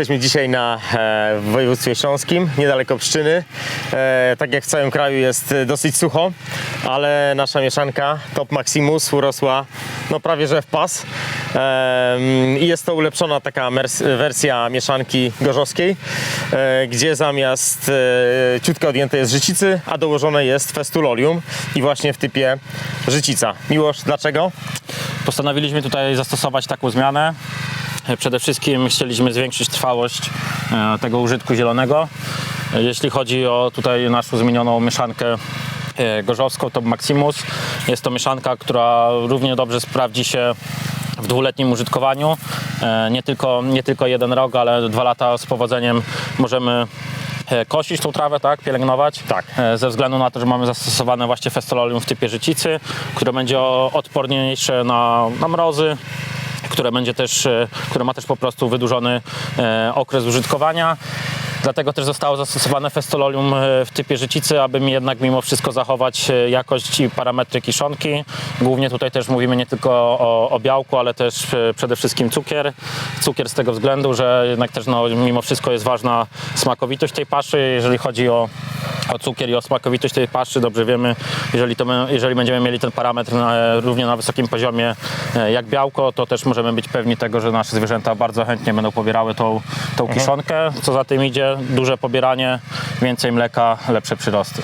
Jesteśmy dzisiaj na e, w województwie śląskim, niedaleko Pszczyny. E, Tak jak w całym kraju jest e, dosyć sucho, ale nasza mieszanka Top Maximus urosła no prawie że w pas. I jest to ulepszona taka wersja mieszanki gorzowskiej, gdzie zamiast ciutko odjęte jest życicy, a dołożone jest festulolium i właśnie w typie życica. Miłosz, dlaczego? Postanowiliśmy tutaj zastosować taką zmianę. Przede wszystkim chcieliśmy zwiększyć trwałość e, tego użytku zielonego. E, Jeśli chodzi o tutaj naszą zmienioną mieszankę e, gorzowską, to Maximus. Jest to mieszanka, która równie dobrze sprawdzi się w dwuletnim użytkowaniu. E, Nie tylko, nie tylko jeden rok, ale dwa lata z powodzeniem możemy e, kosić tą trawę, tak, pielęgnować. Tak. E, Ze względu na to, że mamy zastosowane właśnie festololium w typie życicy, które będzie odporniejsze na, na mrozy, które będzie też, e, które ma też po prostu wydłużony e, okres użytkowania. Dlatego też zostało zastosowane festololium e, w typie życicy, aby mi jednak mimo wszystko zachować e, jakość i parametry kiszonki. Głównie tutaj też mówimy nie tylko o, o białku, ale też e, przede wszystkim cukier. Cukier z tego względu, że jednak też no, mimo wszystko jest ważna smakowitość tej paszy. Jeżeli chodzi o, o cukier i o smakowitość tej paszy, dobrze wiemy, jeżeli, to my, jeżeli będziemy mieli ten parametr na, równie na wysokim poziomie jak białko, to też możemy być pewni tego, że nasze zwierzęta bardzo chętnie będą pobierały tą, tą kiszonkę. Co za tym idzie, duże pobieranie, więcej mleka, lepsze przyrosty.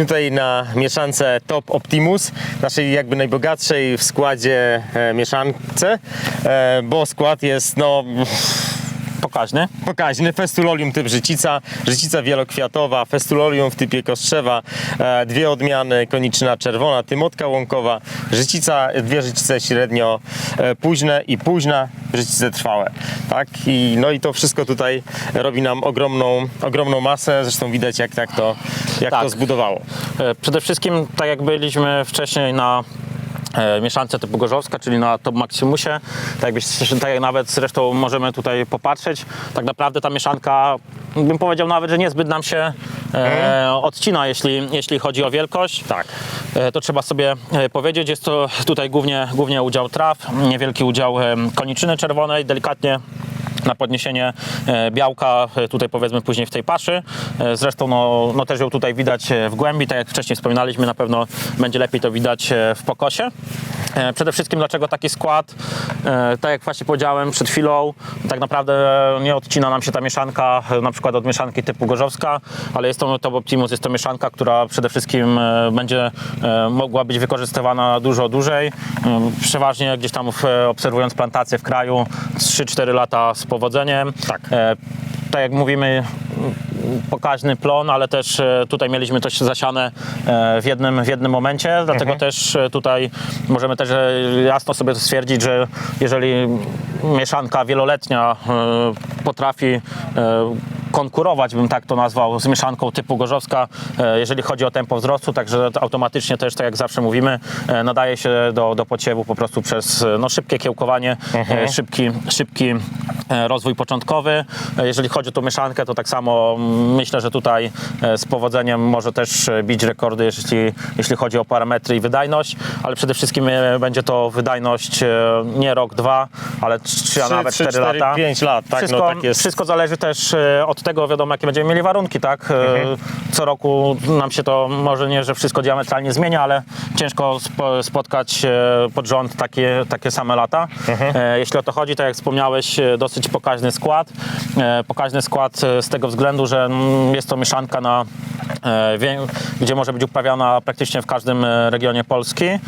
Jesteśmy tutaj na mieszance Top Optimus, naszej jakby najbogatszej w składzie e, mieszance, e, bo skład jest no Pokaźny. pokaźny. Festulolium typ życica, życica wielokwiatowa, festulolium w typie kostrzewa, e, dwie odmiany, koniczyna czerwona, tymotka łąkowa, życica, dwie życice średnio e, późne i późna, życice trwałe. Tak? I, no i to wszystko tutaj robi nam ogromną, ogromną masę, zresztą widać jak, jak, to, jak Tak. to zbudowało. E, Przede wszystkim, tak jak byliśmy wcześniej na mieszance typu gorzowska, czyli na Top Maximusie, tak, jakbyś, tak jak nawet zresztą możemy tutaj popatrzeć, tak naprawdę ta mieszanka, bym powiedział nawet, że niezbyt nam się e, odcina, jeśli, jeśli chodzi o wielkość. Tak. E, To trzeba sobie e, powiedzieć. Jest to tutaj głównie, głównie udział traw, niewielki udział e, koniczyny czerwonej, delikatnie na podniesienie e, białka, e, tutaj powiedzmy później w tej paszy. E, Zresztą no, no też ją tutaj widać w głębi, tak jak wcześniej wspominaliśmy, na pewno będzie lepiej to widać w pokosie. E, Przede wszystkim dlaczego taki skład? E, Tak jak właśnie powiedziałem przed chwilą, tak naprawdę nie odcina nam się ta mieszanka e, na przykład od mieszanki typu gorzowska, ale jest to Top Optimus, jest to mieszanka, która przede wszystkim e, będzie e, mogła być wykorzystywana dużo dłużej. E, Przeważnie gdzieś tam obserwując plantacje w kraju 3-4 lata z powodzeniem. Tak. E, tak jak mówimy, pokaźny plon, ale też e, tutaj mieliśmy to zasiane e, w jednym, w jednym momencie, dlatego też e, tutaj możemy też jasno sobie stwierdzić, że jeżeli mieszanka wieloletnia potrafi konkurować, bym tak to nazwał, z mieszanką typu gorzowska, jeżeli chodzi o tempo wzrostu, także to automatycznie też, tak jak zawsze mówimy, nadaje się do, do podsiewu po prostu przez no, szybkie kiełkowanie, e, szybki, szybki rozwój początkowy. E, Jeżeli chodzi o tą mieszankę, to tak samo mm, myślę, że tutaj e, z powodzeniem może też e, bić rekordy, jeśli, jeśli chodzi o parametry i wydajność, ale przede wszystkim e, będzie to wydajność e, nie rok, dwa, ale trzy, a nawet cztery cztery, lata. pięć lat, tak, no wszystko, tak jest. wszystko zależy też e, od tego, wiadomo, jakie będziemy mieli warunki, tak? E, Mhm. Co roku nam się to może nie, że wszystko diametralnie zmienia, ale ciężko spo, spotkać e, pod rząd takie, takie same lata. Mhm. E, Jeśli o to chodzi, tak jak wspomniałeś, e, dosyć pokaźny skład. Pokaźny skład z tego względu, że mm, jest to mieszanka na gdzie może być uprawiana praktycznie w każdym e, regionie Polski. E,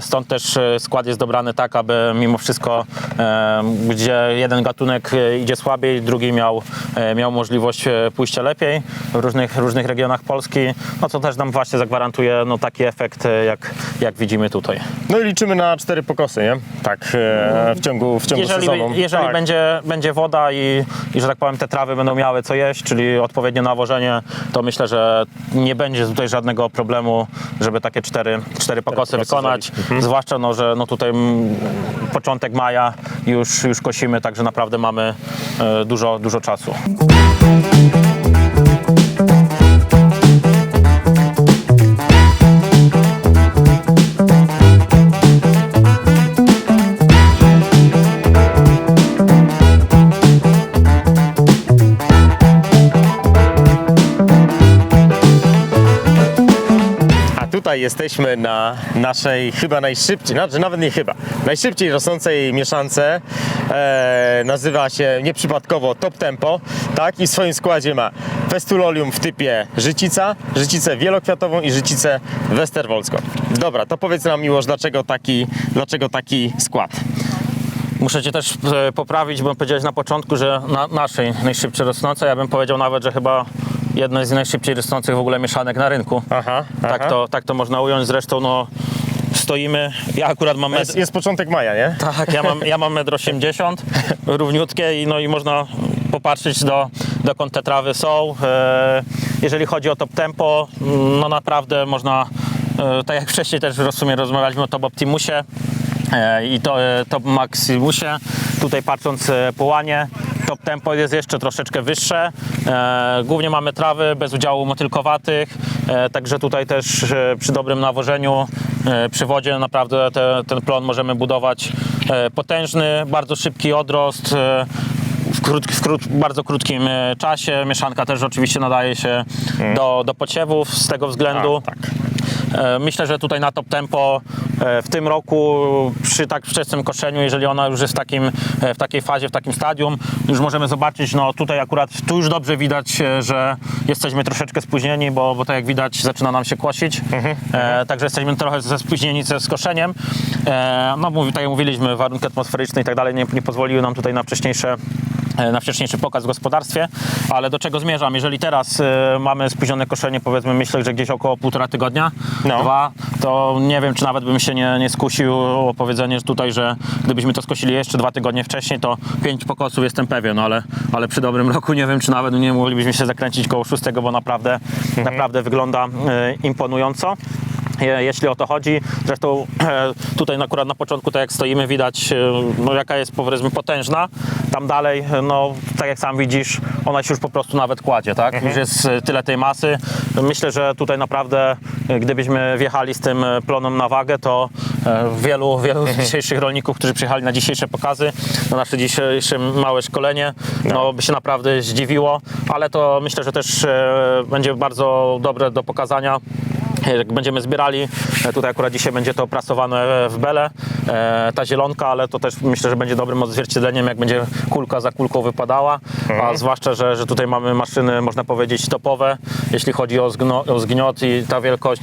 Stąd też e, skład jest dobrany tak, aby mimo wszystko, e, gdzie jeden gatunek e, idzie słabiej, drugi miał, e, miał możliwość e, pójścia lepiej w różnych, różnych regionach Polski, no co też nam właśnie zagwarantuje no, taki efekt, e, jak, jak widzimy tutaj. No i liczymy na cztery pokosy, nie? Tak, e, w ciągu, w ciągu Jeżeli, sezonu. jeżeli tak. będzie, będzie woda i, i, że tak powiem, te trawy będą miały co jeść, czyli odpowiednie nawożenie, to myślę, że nie będzie tutaj żadnego problemu, żeby takie cztery, cztery pokosy wykonać. Mhm. Zwłaszcza, no, że no tutaj początek maja już, już kosimy, także naprawdę mamy e, dużo, dużo czasu. Tutaj jesteśmy na naszej chyba najszybciej, znaczy nawet nie chyba, najszybciej rosnącej mieszance. E, nazywa się nieprzypadkowo Top Tempo, tak? I w swoim składzie ma Festulolium w typie życica, życicę wielokwiatową i życicę westerwolską. Dobra, to powiedz nam Miłosz, dlaczego taki, dlaczego taki skład? Muszę Cię też e, poprawić, bo powiedziałeś na początku, że na naszej najszybciej rosnącej, ja bym powiedział nawet, że chyba jednej z najszybciej rosnących w ogóle mieszanek na rynku. Aha, Tak aha. to, tak to można ująć. Zresztą no, stoimy. Ja akurat mam Jest, metr. jest początek maja, nie? Tak, ja mam, ja mam 1,80 m, równiutkie i, no, i można popatrzeć do, dokąd te trawy są. E, jeżeli chodzi o top tempo, no naprawdę można, e, tak jak wcześniej też w sumie rozmawialiśmy o top Optimusie e, i to, e, top Maximusie, tutaj patrząc e, po łanie, top tempo jest jeszcze troszeczkę wyższe. E, głównie mamy trawy bez udziału motylkowatych, e, także tutaj też e, przy dobrym nawożeniu, przy wodzie naprawdę te, ten plon możemy budować potężny, bardzo szybki odrost. w, krót, w krót, bardzo krótkim czasie. Mieszanka też oczywiście nadaje się do, do pociewów z tego względu. A, tak. E, Myślę, że tutaj na top tempo e, w tym roku przy tak wczesnym koszeniu, jeżeli ona już jest w, takim, e, w takiej fazie, w takim stadium, już możemy zobaczyć, no tutaj akurat tu już dobrze widać, że jesteśmy troszeczkę spóźnieni, bo, bo tak jak widać zaczyna nam się kosić, e, także jesteśmy trochę ze spóźnieni ze z koszeniem. E, no mówi- tak jak mówiliśmy, warunki atmosferyczne i tak dalej nie, nie pozwoliły nam tutaj na wcześniejsze na wcześniejszy pokaz w gospodarstwie, ale do czego zmierzam? Jeżeli teraz e, mamy spóźnione koszenie, powiedzmy, myślę, że gdzieś około półtora tygodnia, No. dwa, to nie wiem, czy nawet bym się nie, nie skusił o powiedzenie tutaj, że gdybyśmy to skosili jeszcze dwa tygodnie wcześniej, to pięć pokosów jestem pewien, ale, ale przy dobrym roku nie wiem, czy nawet nie moglibyśmy się zakręcić koło szóstego, bo naprawdę, naprawdę wygląda e, imponująco jeśli o to chodzi. Zresztą e, tutaj akurat na początku, tak jak stoimy, widać, e, no, jaka jest powiedzmy potężna. Tam dalej, e, no tak jak sam widzisz, ona się już po prostu nawet kładzie, tak? Już jest e, tyle tej masy. Myślę, że tutaj naprawdę, e, gdybyśmy wjechali z tym e, plonem na wagę, to e, wielu, wielu dzisiejszych rolników, którzy przyjechali na dzisiejsze pokazy, na nasze dzisiejsze małe szkolenie, no by się naprawdę zdziwiło, ale to myślę, że też e, będzie bardzo dobre do pokazania jak będziemy zbierali, e, tutaj akurat dzisiaj będzie to prasowane w bele, e, ta zielonka, ale to też myślę, że będzie dobrym odzwierciedleniem, jak będzie kulka za kulką wypadała, a zwłaszcza, że, że tutaj mamy maszyny, można powiedzieć, topowe, jeśli chodzi o, zgno, o zgniot i ta wielkość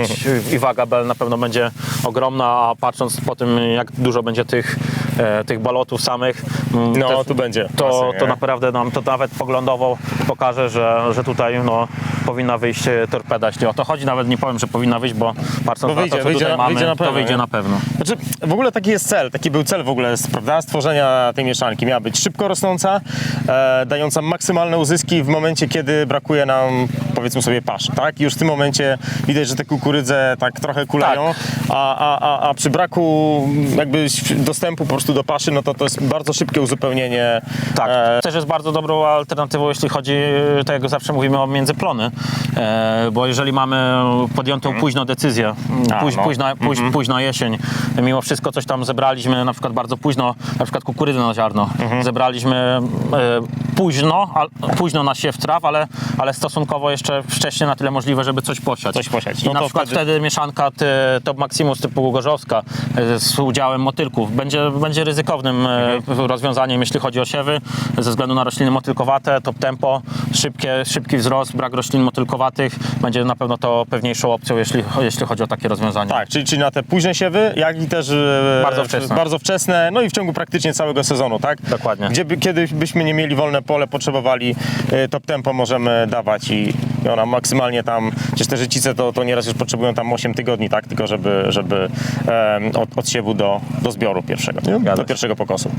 i waga bel na pewno będzie ogromna, a patrząc po tym, jak dużo będzie tych, e, tych balotów samych, mm, No, tu będzie to, masy, to naprawdę nam to nawet poglądowo pokaże, że, że tutaj no, powinna wyjść e, torpeda, jeśli o to chodzi. Nawet nie powiem, że powinna wyjść, bo patrząc Bo wyjdzie, na to, co wyjdzie na- mamy, wyjdzie na pewno, to wyjdzie nie? na pewno. Znaczy, w ogóle taki jest cel, taki był cel w ogóle, prawda, stworzenia tej mieszanki. Miała być szybko rosnąca, e, dająca maksymalne uzyski w momencie, kiedy brakuje nam, powiedzmy sobie, paszy, tak? I już w tym momencie widać, że te kukurydze tak trochę kulają, Tak. a, a, a, a przy braku jakby dostępu po prostu do paszy, no to to jest bardzo szybkie uzupełnienie. Tak, E, też jest bardzo dobrą alternatywą, jeśli chodzi, tak jak zawsze mówimy o międzyplony, e, bo jeżeli mamy podjętą późno decyzję, A, póź, no. późna, póź, późna jesień, mimo wszystko coś tam zebraliśmy, na przykład bardzo późno, na przykład kukurydzę na ziarno. Zebraliśmy e, późno, a, późno na siew traw, ale, ale stosunkowo jeszcze wcześniej na tyle możliwe, żeby coś posiać. Coś posiać. I No na to przykład wtedy- wtedy, mieszanka ty, Top Maximus typu gorzowska e, z udziałem motylków będzie, będzie ryzykownym e, rozwiązaniem, jeśli chodzi o siewy, ze względu na rośliny motylkowate, top tempo, szybkie, szybki wzrost, brak roślin motylkowatych będzie na pewno to pewniejszą opcją, jeśli, jeśli chodzi o takie rozwiązania. Tak, czyli, czyli na te późne siewy, jak i też e, Bardzo wczesne. bardzo wczesne, no i w ciągu praktycznie całego sezonu, tak? Dokładnie. Gdzie kiedy byśmy nie mieli wolne pole, potrzebowali e, top tempo, możemy dawać i, i ona maksymalnie tam, przecież te życice to, to nieraz już potrzebują tam 8 tygodni, tak? Tylko żeby, żeby em, od, od siewu do, do zbioru pierwszego, do pierwszego pokosu.